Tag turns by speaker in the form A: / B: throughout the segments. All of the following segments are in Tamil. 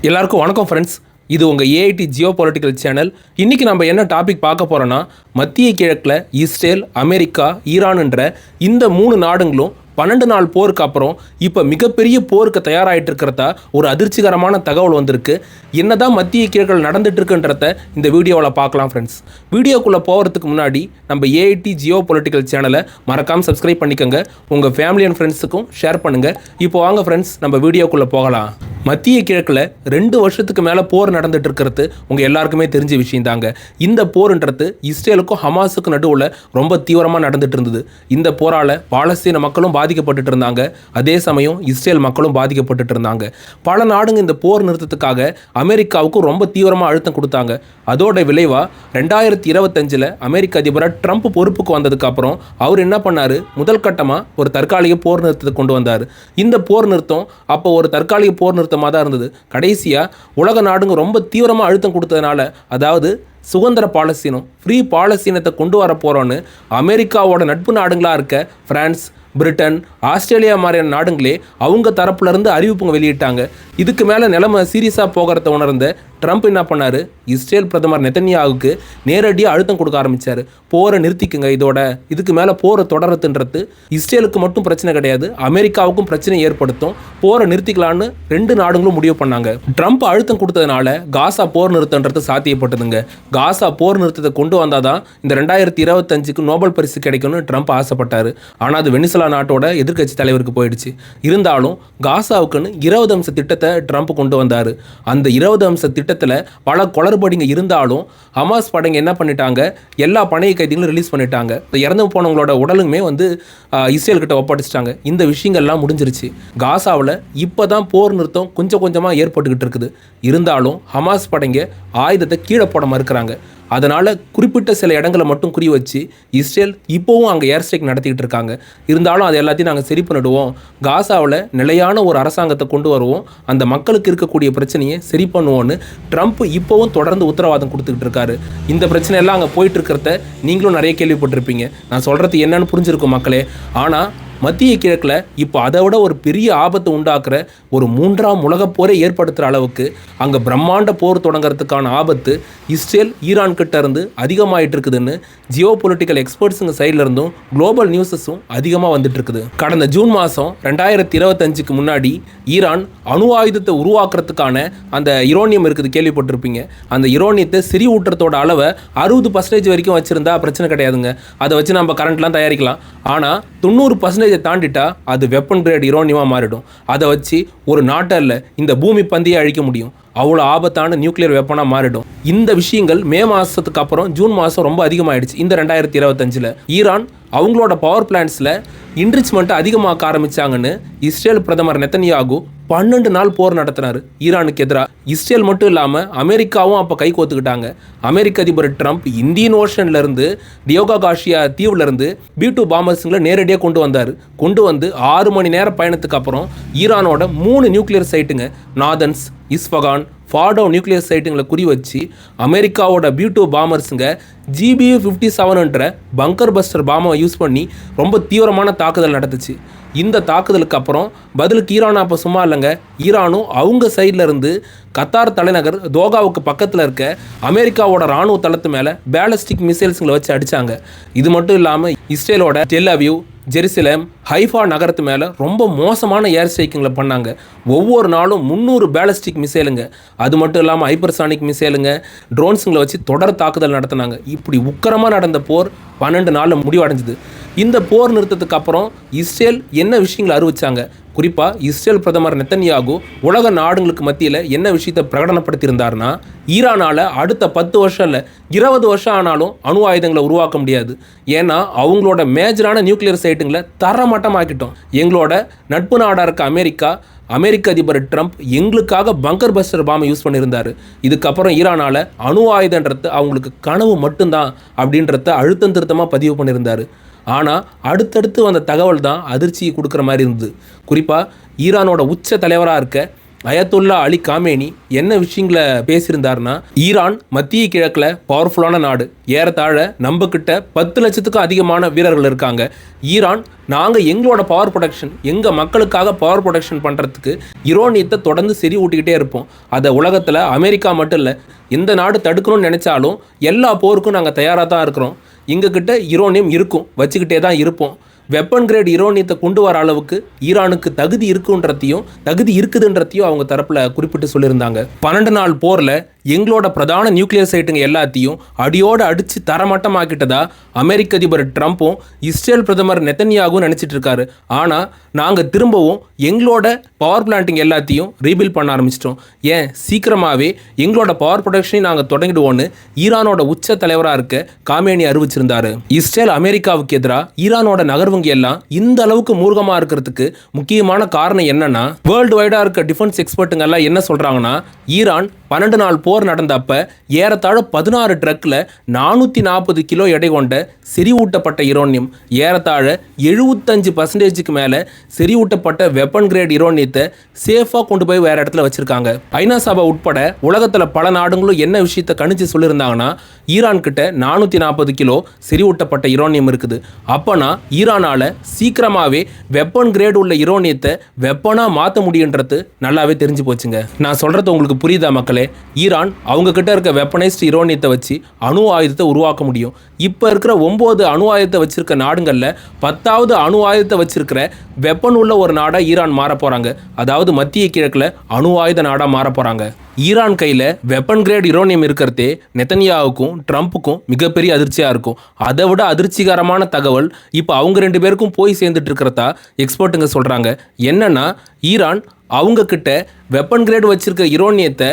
A: எல்லாருக்கும் வணக்கம் ஃப்ரெண்ட்ஸ் இது உங்கள் ஏஐடி ஜியோ பொலிட்டிக்கல் சேனல் இன்றைக்கி நம்ம என்ன டாபிக் பார்க்க போகிறோன்னா மத்திய கிழக்கில் இஸ்ரேல் அமெரிக்கா ஈரான்ன்ற இந்த மூணு நாடுங்களும் பன்னெண்டு நாள் போருக்கு அப்புறம் இப்போ மிகப்பெரிய போருக்கு தயாராகிட்டு இருக்கிறதா ஒரு அதிர்ச்சிகரமான தகவல் வந்திருக்கு. என்னதான் மத்திய கிழக்கில் நடந்துட்டு இருக்குன்றத இந்த வீடியோவில் பார்க்கலாம் ஃப்ரெண்ட்ஸ் வீடியோக்குள்ளே போகிறதுக்கு முன்னாடி நம்ம ஏஐடி ஜியோ பொலிட்டிக்கல் சேனலை மறக்காமல் சப்ஸ்கிரைப் பண்ணிக்கோங்க. உங்கள் ஃபேமிலி அண்ட் ஃப்ரெண்ட்ஸுக்கும் ஷேர் பண்ணுங்கள் இப்போ வாங்க ஃப்ரெண்ட்ஸ் நம்ம வீடியோக்குள்ளே போகலாம். மத்திய கிழக்கில் ரெண்டு வருஷத்துக்கு மேலே போர் நடந்துட்டு இருக்கிறது உங்கள் எல்லாருக்குமே தெரிஞ்ச விஷயம் தாங்க இந்த போர்ன்றது இஸ்ரேலுக்கும் ஹமாஸுக்கும் நடுவில் ரொம்ப தீவிரமாக நடந்துட்டு இருந்தது இந்த போரால் பாலஸ்தீன மக்களும் பாதிக்கப்பட்டுட்டு இருந்தாங்க. அதே சமயம் இஸ்ரேல் மக்களும் பாதிக்கப்பட்டுட்டு இருந்தாங்க. பல நாடுங்க இந்த போர் நிறுத்தத்துக்காக அமெரிக்காவுக்கும் ரொம்ப தீவிரமாக அழுத்தம் கொடுத்தாங்க. அதோட விளைவாக ரெண்டாயிரத்தி இருபத்தஞ்சில் அமெரிக்க அதிபராக ட்ரம்ப் பொறுப்புக்கு வந்ததுக்கு அப்புறம் அவர் என்ன பண்ணார்? முதல் கட்டமாக ஒரு தற்காலிக போர் நிறுத்தத்தை கொண்டு வந்தார். இந்த போர் நிறுத்தம் அப்போ ஒரு தற்காலிக போர் நிறுத்தமாக தான் இருந்தது. கடைசியாக உலக நாடுங்க ரொம்ப தீவிரமாக அழுத்தம் கொடுத்ததுனால அதாவது சுதந்திர பாலஸ்தீனம் ஃப்ரீ பாலஸ்தீனத்தை கொண்டு வர போகிறோன்னு அமெரிக்காவோட நட்பு நாடுங்களாக இருக்க பிரான்ஸ் பிரிட்டன் ஆஸ்திரேலியா மாதிரியான நாடுங்களே அவங்க தரப்புலேருந்து அறிவிப்புங்க வெளியிட்டாங்க. இதுக்கு மேலே நிலைமை சீரியஸாக போகிறத உணர்ந்த ட்ரம்ப் என்ன பண்ணார்? இஸ்ரேல் பிரதமர் நெத்தன்யாவுக்கு நேரடியாக அழுத்தம் கொடுக்க ஆரம்பித்தார் போரை நிறுத்திக்குங்க இதோட. இதுக்கு மேலே போரை தொடரத்துன்றது இஸ்ரேலுக்கு மட்டும் பிரச்சனை கிடையாது. அமெரிக்காவுக்கும் பிரச்சனை ஏற்படுத்தும். போரை நிறுத்திக்கலான்னு ரெண்டு நாடுகளும் முடிவு பண்ணாங்க. ட்ரம்ப் அழுத்தம் கொடுத்ததுனால காசா போர் நிறுத்தன்றது சாத்தியப்பட்டதுங்க. காசா போர் நிறுத்தத்தை கொண்டு வந்தால் தான் இந்த ரெண்டாயிரத்தி இருபத்தஞ்சுக்கு நோபல் பரிசு கிடைக்கும்னு ட்ரம்ப் ஆசைப்பட்டார். ஆனால் அது வெனிசுலா நாட்டோட எதிர்க்கட்சி தலைவருக்கு போயிடுச்சு. இருந்தாலும் காசாவுக்குன்னு இருபது அம்ச திட்டத்தை ட்ரம்ப் கொண்டு வந்தார். அந்த இருபது அம்ச திட்டம் திட்டத்தில் பல குளறுபடிங்க இருந்தாலும் ஹமாஸ் படைங்க என்ன பண்ணிட்டாங்க? எல்லா பணைய கைதிகளும் ரிலீஸ் பண்ணிட்டாங்க. இப்போ இறந்து போனவங்களோட உடலுமே வந்து இஸ்ரேல்கிட்ட ஒப்படைச்சிட்டாங்க. இந்த விஷயங்கள்லாம் முடிஞ்சிருச்சு. காசாவில் இப்போ தான் போர் நிறுத்தம் கொஞ்சம் கொஞ்சமாக ஏற்பட்டுக்கிட்டு இருக்குது. இருந்தாலும் ஹமாஸ் படைங்க ஆயுதத்தை கீழே போட மறுக்கிறாங்க. அதனால் குறிப்பிட்ட சில இடங்களை மட்டும் குறி வச்சு இஸ்ரேல் இப்போவும் அங்கே ஏர் ஸ்ட்ரைக் நடத்திக்கிட்டு இருக்காங்க. இருந்தாலும் அது எல்லாத்தையும் நாங்கள் சரி பண்ணிடுவோம். காசாவில் நிலையான ஒரு அரசாங்கத்தை கொண்டு வருவோம். அந்த மக்களுக்கு இருக்கக்கூடிய பிரச்சனையை சரி பண்ணுவோன்னு ட்ரம்ப் இப்போவும் தொடர்ந்து உத்தரவாதம் கொடுத்துக்கிட்டு இருக்காரு. இந்த பிரச்சனை எல்லாம் அங்கே போயிட்டு இருக்கிறத நீங்களும் நிறைய கேள்விப்பட்டிருப்பீங்க. நான் சொல்கிறது என்னன்னு புரிஞ்சிருக்கும் மக்களே. ஆனால் மத்திய கிழக்கில் இப்போ அதை விட ஒரு பெரிய ஆபத்தை உண்டாக்குற ஒரு மூன்றாம் உலகப் போரை ஏற்படுத்துகிற அளவுக்கு அங்கே பிரம்மாண்ட போர் தொடங்குறதுக்கான ஆபத்து இஸ்ரேல் ஈரான் கிட்ட இருந்து அதிகமாகிட்டு இருக்குதுன்னு ஜியோ பொலிட்டிக்கல் எக்ஸ்பர்ட்ஸுங்க சைட்லேருந்தும் குளோபல் நியூஸஸும் அதிகமாக வந்துட்டு இருக்குது. கடந்த ஜூன் மாதம் ரெண்டாயிரத்தி இருபத்தஞ்சுக்கு முன்னாடி ஈரான் அணு ஆயுதத்தை உருவாக்குறதுக்கான அந்த இரோனியம் இருக்குது கேள்விப்பட்டிருப்பீங்க. அந்த இரோனியத்தை சிறி ஊட்டுறதோட அளவை அறுபது பர்சன்டேஜ் வரைக்கும் வச்சுருந்தா பிரச்சனை கிடையாதுங்க. அதை வச்சு நம்ம கரண்ட்லாம் தயாரிக்கலாம். ஆனால் தொண்ணூறு பர்சன்டேஜ் தாண்டிட்டா அது வெப்பன் கிரேட் யுரோனியமாக மாறிடும். அதை வச்சு ஒரு நாட்டை இந்த பூமி பந்தியை அழிக்க முடியும். அவ்வளோ ஆபத்தான நியூக்ளியர் வெப்பனாக மாறிடும். இந்த விஷயங்கள் மே மாதத்துக்கு அப்புறம் ஜூன் மாதம் ரொம்ப அதிகமாகிடுச்சு இந்த ரெண்டாயிரத்தி இருபத்தஞ்சில். ஈரான் அவங்களோட பவர் பிளான்ஸில் இன்ரிச்மெண்ட்டை அதிகமாக்க ஆரம்பித்தாங்கன்னு இஸ்ரேல் பிரதமர் நெத்தன்யாகு பன்னெண்டு நாள் போர் நடத்தினார். ஈரானுக்கு எதிராக இஸ்ரேல் மட்டும் இல்லாமல் அமெரிக்காவும் அப்போ கை கோத்துக்கிட்டாங்க. அமெரிக்க அதிபர் ட்ரம்ப் இந்தியன் ஓஷன்லேருந்து டியோகா காஷியா தீவுலேருந்து பி டூ பாம்பர்ஸுங்களை நேரடியாக கொண்டு வந்தார். கொண்டு வந்து ஆறு மணி நேர பயணத்துக்கு அப்புறம் ஈரானோட மூணு நியூக்ளியர் சைட்டுங்க நாதன்ஸ் இஸ்பகான் ஃபாடோ நியூக்ளியர் சைட்டுங்களை குறி வச்சு அமெரிக்காவோட பி டூ பாமர்ஸுங்க ஜிபியு ஃபிஃப்டி செவனுன்ற பங்கர் பஸ்டர் பாமை யூஸ் பண்ணி ரொம்ப தீவிரமான தாக்குதல் நடந்துச்சு இந்த தாக்குதலுக்கு அப்புறம் பதிலுக்கு ஈரான் அப்போ சும்மா இல்லைங்க ஈரானும் அவங்க சைடில் இருந்து கத்தார் தலைநகர் தோகாவுக்கு பக்கத்தில் இருக்க அமெரிக்காவோட ராணுவ தளத்து மேலே பேலஸ்டிக் மிசைல்ஸுங்களை வச்சு அடித்தாங்க இது மட்டும் இல்லாமல் இஸ்ரேலோட டெல்லவியூ ஜெருசலேம் ஹைஃபா நகரத்து மேலே ரொம்ப மோசமான ஏர் ஸ்ட்ரைக்கிங்களை பண்ணாங்க. ஒவ்வொரு நாளும் முந்நூறு பேலஸ்டிக் மிசைலுங்க அது மட்டும் இல்லாமல் ஹைப்பர்சானிக் மிசைலுங்க ட்ரோன்ஸுங்களை வச்சு தொடர் தாக்குதல் நடத்தினாங்க. இப்படி உக்கரமாக நடந்த போர் பன்னெண்டு நாளில் முடிவடைஞ்சுது. இந்த போர் நிறுத்தத்துக்கு அப்புறம் இஸ்ரேல் என்ன விஷயங்களை அறிவிச்சாங்க? குறிப்பாக இஸ்ரேல் பிரதமர் நெத்தன்யாகு உலக நாடுகளுக்கு மத்தியில் என்ன விஷயத்தை பிரகடனப்படுத்தியிருந்தார்னா ஈரானால் அடுத்த பத்து வருஷம் இல்லை இருபது வருஷம் ஆனாலும் அணு ஆயுதங்களை உருவாக்க முடியாது. ஏன்னா அவங்களோட மேஜரான நியூக்ளியர் சைட்டுங்களை தரம் தரமட்டமாக்கிட்டோம் எங்களோட நட்பு நாடாக இருக்க அமெரிக்கா அமெரிக்க அதிபர் ட்ரம்ப் எங்களுக்காக பங்கர் பஸ்டர் பாம்பை யூஸ் பண்ணியிருந்தார். இதுக்கப்புறம் ஈரானால் அணு ஆயுதன்றது அவங்களுக்கு கனவு மட்டும்தான் அப்படின்றத அழுத்தம் திருத்தமாக பதிவு பண்ணியிருந்தார். ஆனால் அடுத்தடுத்து வந்த தகவல் தான் அதிர்ச்சியை கொடுக்குற மாதிரி இருந்தது. குறிப்பாக ஈரானோட உச்ச தலைவராக இருக்க அயத்துல்லா அலி காமேனி என்ன விஷயங்களை பேசியிருந்தாருன்னா ஈரான் மத்திய கிழக்கில் பவர்ஃபுல்லான நாடு. ஏறத்தாழ நம்ம கிட்ட பத்து லட்சத்துக்கும் அதிகமான வீரர்கள் இருக்காங்க. ஈரான் நாங்கள் எங்களோட பவர் ப்ரொடக்ஷன் எங்கள் மக்களுக்காக பவர் ப்ரொடக்ஷன் பண்ணுறதுக்கு யுரோனியத்தை தொடர்ந்து செறி ஊட்டிக்கிட்டே இருப்போம். அதை உலகத்தில் அமெரிக்கா மட்டும் இல்லை எந்த நாடு தடுக்கணும்னு நினச்சாலும் எல்லா போருக்கும் நாங்கள் தயாராக தான் இருக்கிறோம். எங்ககிட்ட யுரோனியம் இருக்கும் வச்சுக்கிட்டே தான் இருப்போம். வெப்பன் கிரேட் யுரோனியத்தை கொண்டு வர அளவுக்கு ஈரானுக்கு தகுதி இருக்குன்றதையும் தகுதி இருக்குதுன்றதையும் அவங்க தரப்பில் குறிப்பிட்டு சொல்லியிருந்தாங்க. பன்னெண்டு நாள் போரில் எங்களோட பிரதான நியூக்ளியர் சைட்டுங்க எல்லாத்தையும் அடியோடு அடித்து தரமட்டமாக்கிட்டதா அமெரிக்க அதிபர் ட்ரம்ப்பும் இஸ்ரேல் பிரதமர் நெத்தன்யாகவும் நினச்சிட்டு இருக்காரு. ஆனால் நாங்கள் திரும்பவும் எங்களோட பவர் பிளான்ட்டிங் எல்லாத்தையும் ரீபில் பண்ண ஆரம்பிச்சிட்டோம். ஏன்? சீக்கிரமாகவே எங்களோட பவர் ப்ரொடக்ஷனையும் நாங்கள் தொடங்கிடுவோன்னு ஈரானோட உச்ச தலைவராக இருக்க காமேனி அறிவிச்சிருந்தாரு. இஸ்ரேல் அமெரிக்காவுக்கு எதிராக ஈரானோட இருக்கிறவங்க எல்லாம் இந்த அளவுக்கு மூர்க்கமாக இருக்கிறதுக்கு முக்கியமான காரணம் என்னன்னா வேர்ல்டு வைடாக இருக்க டிஃபென்ஸ் எக்ஸ்பர்ட்டுங்க எல்லாம் என்ன சொல்கிறாங்கன்னா ஈரான் பன்னெண்டு நாள் போர் நடந்தப்ப ஏறத்தாழ பதினாறு ட்ரக்கில் நானூற்றி நாற்பது கிலோ எடை கொண்ட செறிவூட்டப்பட்ட இரோனியம் ஏறத்தாழ எழுபத்தஞ்சு பர்சன்டேஜுக்கு மேலே செறிவூட்டப்பட்ட வெப்பன் கிரேட் இரோனியத்தை சேஃபாக கொண்டு போய் வேறு இடத்துல வச்சுருக்காங்க. ஐநா சபை உட்பட உலகத்தில் பல நாடுகளும் என்ன விஷயத்தை கணிச்சு சொல்லியிருந்தாங்கன்னா ஈரான் கிட்ட நானூற்றி நாற்பது கிலோ செறிவூட்டப்பட்ட இரோனியம் இருக்குது. அப்போனா ஈரானால் சீக்கிரமாகவே வெப்பன் கிரேடு உள்ள இரோனியத்தை வெப்பனாக மாற்ற முடியுன்றது நல்லாவே தெரிஞ்சு போச்சுங்க. நான் சொல்கிறது உங்களுக்கு புரியுதா மக்களே? ஈரான் அவங்க கிட்ட இருக்க வெப்பனைஸ்ட் இரோனியத்தை வச்சு அணு ஆயுதத்தை உருவாக்க முடியும். இப்போ இருக்கிற ஒம்பது அணு ஆயுதத்தை வச்சிருக்க நாடுகளில் பத்தாவது அணு ஆயுதத்தை வச்சிருக்கிற வெப்பன் உள்ள ஒரு நாடாக ஈரான் மாற போகிறாங்க அதாவது மத்திய கிழக்கில் அணு ஆயுத நாடாக மாற போகிறாங்க ஈரான் கையில் வெப்பன் கிரேட் யுரோனியம் இருக்கிறதே நெத்தனியாவுக்கும் ட்ரம்ப்புக்கும் மிகப்பெரிய அதிர்ச்சியாக இருக்கும். அதை விட அதிர்ச்சிகரமான தகவல் இப்போ அவங்க ரெண்டு பேருக்கும் போய் சேர்ந்துட்டு இருக்கிறதா எக்ஸ்பர்ட்டுங்க சொல்கிறாங்க என்னென்னா ஈரான் அவங்க கிட்ட வெப்பன் கிரேட் வச்சுருக்க யுரோனியத்தை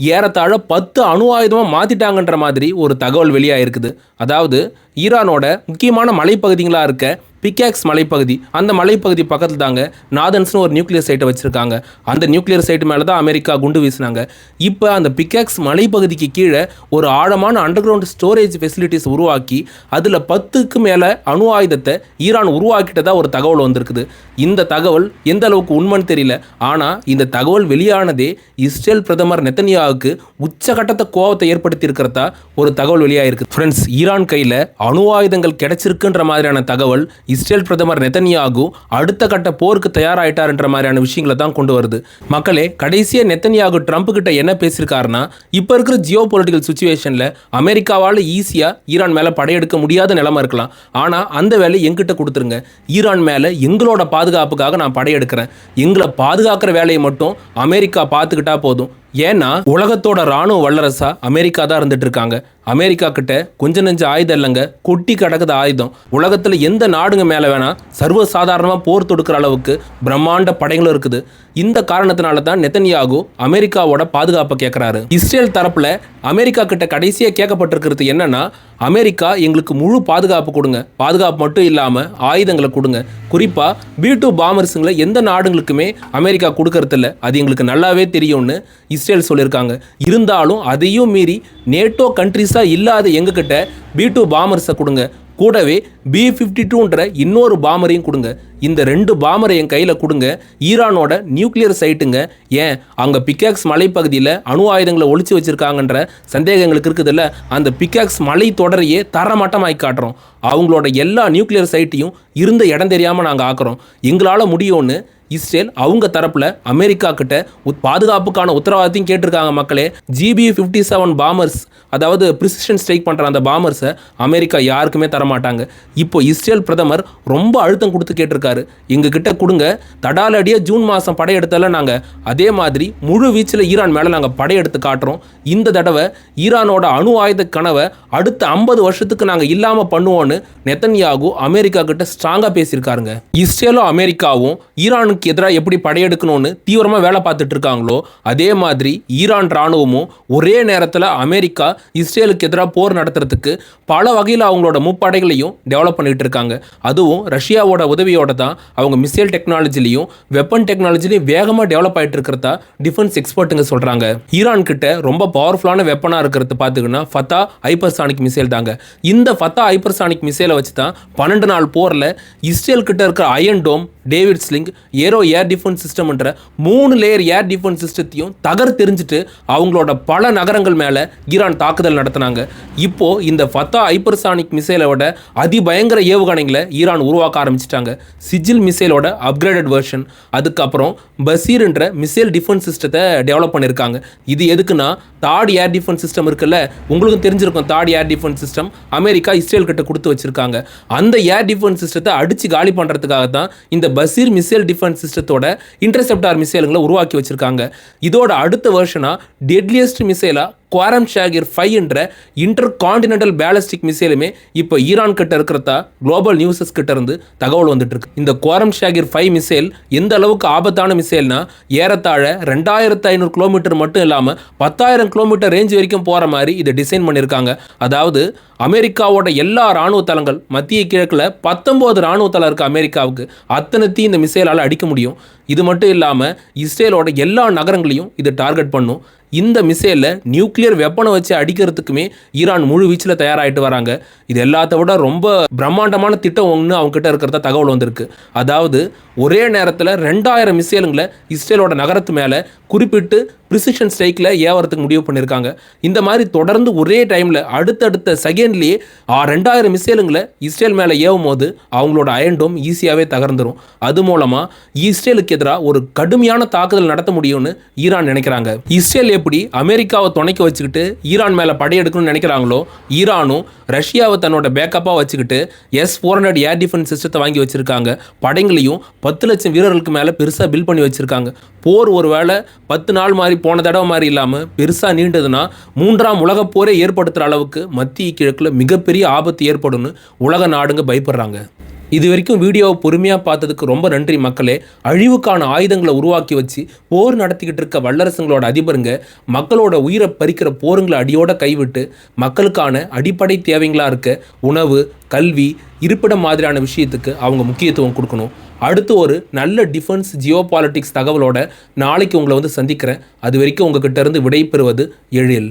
A: ஏறத்தாழ பத்து அணு ஆயுதமாக மாற்றிட்டாங்கன்ற மாதிரி ஒரு தகவல் வெளியாகிருக்குது அதாவது ஈரானோட முக்கியமான மலைப்பகுதிகளாக இருக்க பிகாக்ஸ் மலைப்பகுதி அந்த மலைப்பகுதி பக்கத்தில் தாங்க நாதன்ஸ்னு ஒரு நியூக்ளியர் சைட்டை வச்சுருக்காங்க. அந்த நியூக்ளியர் சைட்டு மேலே தான் அமெரிக்கா குண்டு வீசினாங்க. இப்போ அந்த பிகாக்ஸ் மலைப்பகுதிக்கு கீழே ஒரு ஆழமான அண்டர் கிரவுண்ட் ஸ்டோரேஜ் ஃபெசிலிட்டிஸ் உருவாக்கி அதில் பத்துக்கு மேலே அணு ஆயுதத்தை ஈரான் உருவாக்கிட்டதா ஒரு தகவல் வந்திருக்குது. இந்த தகவல் எந்த அளவுக்கு உண்மைன்னு தெரியல. ஆனால் இந்த தகவல் வெளியானதே இஸ்ரேல் பிரதமர் நெத்தனியாவுக்கு உச்சகட்டத்தை கோபத்தை ஏற்படுத்தி இருக்கிறதா ஒரு தகவல் வெளியாயிருக்கு. ஃப்ரெண்ட்ஸ் ஈரான் கையில் அணு ஆயுதங்கள் கிடைச்சிருக்குன்ற மாதிரியான தகவல் இஸ்ரேல் பிரதமர் நெத்தனியாகு அடுத்த கட்ட போருக்கு தயாராயிட்டார்ன்ற மாதிரியான விஷயங்களை தான் கொண்டு வருது. மக்களே கடைசியாக நெத்தனியாகு ட்ரம்ப் கிட்ட என்ன பேசியிருக்காருன்னா இப்போ இருக்கிற ஜியோ பொலிட்டிக்கல் சுச்சுவேஷனில் அமெரிக்காவால் ஈஸியாக ஈரான் மேலே படையெடுக்க முடியாத நிலைமை இருக்கலாம். ஆனால் அந்த வேலையை எங்கிட்ட கொடுத்துருங்க. ஈரான் மேலே எங்களோட பாதுகாப்புக்காக நான் படையெடுக்கிறேன். எங்களை பாதுகாக்கிற வேலையை மட்டும் அமெரிக்கா பார்த்துக்கிட்டா போதும். ஏன்னா உலகத்தோட ராணுவ வல்லரசா அமெரிக்கா தான் இருந்துட்டு இருக்காங்க அமெரிக்கா கிட்ட கொஞ்ச நெஞ்ச ஆயுதம் இல்லைங்க. கொட்டி கிடக்குது ஆயுதம். உலகத்தில் எந்த நாடுங்க மேலே வேணா சர்வசாதாரணமாக போர் தொடுக்கிற அளவுக்கு பிரம்மாண்ட படைகளும் இருக்குது. இந்த காரணத்தினால தான் நெத்தன்யாகு அமெரிக்காவோட பாதுகாப்பை கேட்குறாரு இஸ்ரேல் தரப்பில் அமெரிக்கா கிட்ட கடைசியாக கேட்கப்பட்டிருக்கிறது என்னன்னா அமெரிக்கா எங்களுக்கு முழு பாதுகாப்பு கொடுங்க. பாதுகாப்பு மட்டும் இல்லாமல் ஆயுதங்களை கொடுங்க. குறிப்பாக பி டூ பாமர்ஸுங்களை எந்த நாடுகளுக்குமே அமெரிக்கா கொடுக்கறதில்ல. அது எங்களுக்கு நல்லாவே தெரியும்னு இஸ்ரேல் சொல்லியிருக்காங்க. இருந்தாலும் அதையும் மீறி நேட்டோ கண்ட்ரிஸாக இல்லாத எங்ககிட்ட பி டூ பாமர்ஸை கொடுங்க. கூடவே பி ஃபிஃப்டி டூன்ற இன்னொரு பாமரையும் கொடுங்க. இந்த ரெண்டு பாமரை என் கையில் கொடுங்க. ஈரானோட நியூக்ளியர் சைட்டுங்க. ஏன்? அங்கே பிக்காக்ஸ் மலைப்பகுதியில் அணு ஆயுதங்களை ஒழிச்சு வச்சுருக்காங்கன்ற சந்தேகங்களுக்கு இருக்குதுல்ல. அந்த பிக்காக்ஸ் மலை தொடரையே தரமட்டமாக்கி காட்டுறோம். அவங்களோட எல்லா நியூக்ளியர் சைட்டையும் இருந்த இடம் தெரியாமல் நாங்கள் ஆக்குறோம். எங்களால் முடியும்னு இஸ்ரேல் அவங்க தரப்பில் அமெரிக்கா கிட்ட உத்- பாதுகாப்புக்கான உத்தரவாதத்தையும் கேட்டிருக்காங்க மக்களே. ஜிபி ஃபிஃப்டி செவன் பாமர்ஸ் அதாவது ப்ரிசிஷன் ஸ்ட்ரைக் பண்ணுற அந்த பாமர்ஸை அமெரிக்கா யாருக்குமே தரமாட்டாங்க. இப்போ இஸ்ரேல் பிரதமர் ரொம்ப அழுத்தம் கொடுத்து கேட்டிருக்காரு. எங்கள் கிட்ட கொடுங்க தடாலடியாக ஜூன் மாதம் படையெடுத்தால நாங்கள் அதே மாதிரி முழு வீச்சில் ஈரான் மேலே நாங்கள் படையெடுத்து காட்டுறோம். இந்த தடவை ஈரானோட அணு ஆயுத கனவை அடுத்த ஐம்பது வருஷத்துக்கு நாங்கள் இல்லாமல் பண்ணுவோன்னு நெத்தன்யாகு அமெரிக்கா கிட்ட ஸ்ட்ராங்காக பேசியிருக்காருங்க. இஸ்ரேலும் அமெரிக்காவும் ஈரானுக்கு எதிராக எப்படி படையெடுக்கணும்னு தீவிரமாக வேலை பார்த்துட்டு இருக்காங்களோ அதே மாதிரி ஈரான் ராணுவமும் ஒரே நேரத்தில் அமெரிக்கா இஸ்ரேலுக்கு எதிராக போர் நடத்துறதுக்கு பல வகையில் அவங்களோட முப்படைகளையும் டெவலப் பண்ணிகிட்டு இருக்காங்க. அதுவும் ரஷ்யாவோட உதவியோட தான் அவங்க மிசைல் டெக்னாலஜிலையும் வெப்பன் டெக்னாலஜிலையும் வேகமாக டெவலப் ஆகிட்டு இருக்கிறதா டிஃபென்ஸ் எக்ஸ்பர்ட்டுங்க சொல்கிறாங்க ஈரான் கிட்ட ரொம்ப பவர்ஃபுல்லான வெப்பனாக இருக்கிறது பார்த்துக்கின்னா ஃபத்தா ஹைப்பர்சானிக் மிசைல் தாங்க. இந்த ஃபத்தா ஹைப்பர்சானிக் மிசைலை வச்சு தான் பன்னெண்டு நாள் போரில் இஸ்ரேல் கிட்ட இருக்கிற iron dome David sling arrow air defence சிஸ்டம்ன்ற மூணு லேயர் ஏர் டிஃபென்ஸ் சிஸ்டத்தையும் தகர்த்தெறிஞ்சிட்டு அவங்களோட பல நகரங்கள் மேலே ஈரான் தாக்குதல் நடத்தினாங்க. இப்போது இந்த ஃபத்தா ஹைப்பர்சானிக் மிசைலோட அதிபயங்கர ஏவுகணைகளை ஈரான் உருவாக்க ஆரம்பிச்சிட்டாங்க. சிஜில் மிசைலோட அப்கிரேடட் வெர்ஷன் அதுக்கப்புறம் பசீர்ன்ற மிசைல் டிஃபென்ஸ் சிஸ்டத்தை டெவலப் பண்ணியிருக்காங்க. இது எதுக்குன்னா தாட் ஏர் டிஃபென்ஸ் சிஸ்டம் இருக்குல்ல உங்களுக்கும் தெரிஞ்சிருக்கும் thought air defence system America Israel கிட்ட கொடுத்து வச்சிருக்காங்க. அந்த ஏர் டிஃபென்ஸ் சிஸ்டத்தை அடித்து காலி பண்ணுறதுக்காக தான் இந்த பசீர் மிசைல் டிஃபென்ஸ் சிஸ்டத்தோட இன்டர்செப்டார் மிசைலுங்களை உருவாக்கி வச்சிருக்காங்க. இதோட அடுத்த வருஷனாக டெட்லியஸ்ட் மிசைலாக குவாரம் ஷாகிர் ஃபைவ் என்ற இன்டர் காண்டினென்டல் பேலஸ்டிக் மிசைலுமே இப்போ ஈரான் கிட்ட இருக்கிறதா குளோபல் நியூஸஸ் கிட்ட இருந்து தகவல் வந்துட்டு இருக்கு. இந்த குவாரம் ஷாகிர் ஃபைவ் மிசைல் எந்த அளவுக்கு ஆபத்தான மிசைல்னா ஏறத்தாழ ரெண்டாயிரத்து ஐநூறு கிலோமீட்டர் மட்டும் இல்லாமல் பத்தாயிரம் கிலோமீட்டர் ரேஞ்ச் வரைக்கும் போகிற மாதிரி இதை டிசைன் பண்ணியிருக்காங்க அதாவது அமெரிக்காவோட எல்லா ராணுவ தளங்கள் மத்திய கிழக்கில் பத்தொம்போது ராணுவ தளம் இருக்குது அமெரிக்காவுக்கு. அத்தனைத்தையும் இந்த மிசைலால் அடிக்க முடியும். இது மட்டும் இல்லாமல் இஸ்ரேலோட எல்லா நகரங்களையும் இது டார்கெட் பண்ணும். இந்த மிசைலில் நியூக்ளியர் வெப்பனை வச்சு அடிக்கிறதுக்குமே ஈரான் முழு வீச்சில் தயாராகிட்டு வராங்க. இது எல்லாத்த விட ரொம்ப பிரம்மாண்டமான திட்டம் ஒன்று அவங்க கிட்ட இருக்கிறதா தகவல் வந்திருக்கு. அதாவது ஒரே நேரத்தில் ரெண்டாயிரம் மிசைலுங்களை இஸ்ரேலோட நகரத்து மேலே குறிப்பிட்டு ப்ரிசிஷன் ஸ்ட்ரைக்கில் ஏவறதுக்கு முடிவு பண்ணியிருக்காங்க இந்த மாதிரி தொடர்ந்து ஒரே டைமில் அடுத்தடுத்த செகண்ட்லேயே ரெண்டாயிரம் மிசைலுங்களை இஸ்ரேல் மேலே ஏவும் போது அவங்களோட அயன்டோம் ஈஸியாகவே தகர்ந்துடும் அது மூலமாக இஸ்ரேலுக்கு எதிராக ஒரு கடுமையான தாக்குதல் நடத்த முடியும்னு ஈரான் நினைக்கிறாங்க. இஸ்ரேல் எப்படி அமெரிக்காவை துணைக்க வச்சுக்கிட்டு ஈரான் மேலே படையெடுக்கணும்னு நினைக்கிறாங்களோ ஈரானும் ரஷ்யாவை தன்னோட பேக்கப்பாக வச்சுக்கிட்டு S four hundred air defence சிஸ்டத்தை வாங்கி வச்சுருக்காங்க. படைங்களையும் பத்து லட்சம் வீரர்களுக்கு மேலே பெருசாக பில் பண்ணி வச்சுருக்காங்க. போர் ஒரு வேளை பத்து நாள் மாதிரி போன தடவை மாதிரி இல்லாமல் பெருசாக நீண்டதுன்னா மூன்றாம் உலகப் போரே ஏற்படுத்துகிற அளவுக்கு மத்திய கிழக்கில் மிகப்பெரிய ஆபத்து ஏற்படும்னு உலக நாடுங்க பயப்படுறாங்க. இது வரைக்கும் வீடியோவை பொறுமையாக பார்த்ததுக்கு ரொம்ப நன்றி மக்களே. அழிவுக்கான ஆயுதங்களை உருவாக்கி வச்சு போர் நடத்திக்கிட்டு இருக்க வல்லரசுங்களோட அதிபருங்க மக்களோட உயிரை பறிக்கிற போருங்களை அடியோட கைவிட்டு மக்களுக்கான அடிப்படை தேவைங்களாக இருக்க உணவு கல்வி இருப்பிடம் மாதிரியான விஷயத்துக்கு அவங்க முக்கியத்துவம் கொடுக்கணும். அடுத்து ஒரு நல்ல டிஃபென்ஸ் ஜியோ பாலிட்டிக்ஸ் தகவலோட நாளைக்கு உங்களை வந்து சந்திக்கிறேன். அது வரைக்கும் உங்ககிட்ட இருந்து விடை பெறுவது எழில்.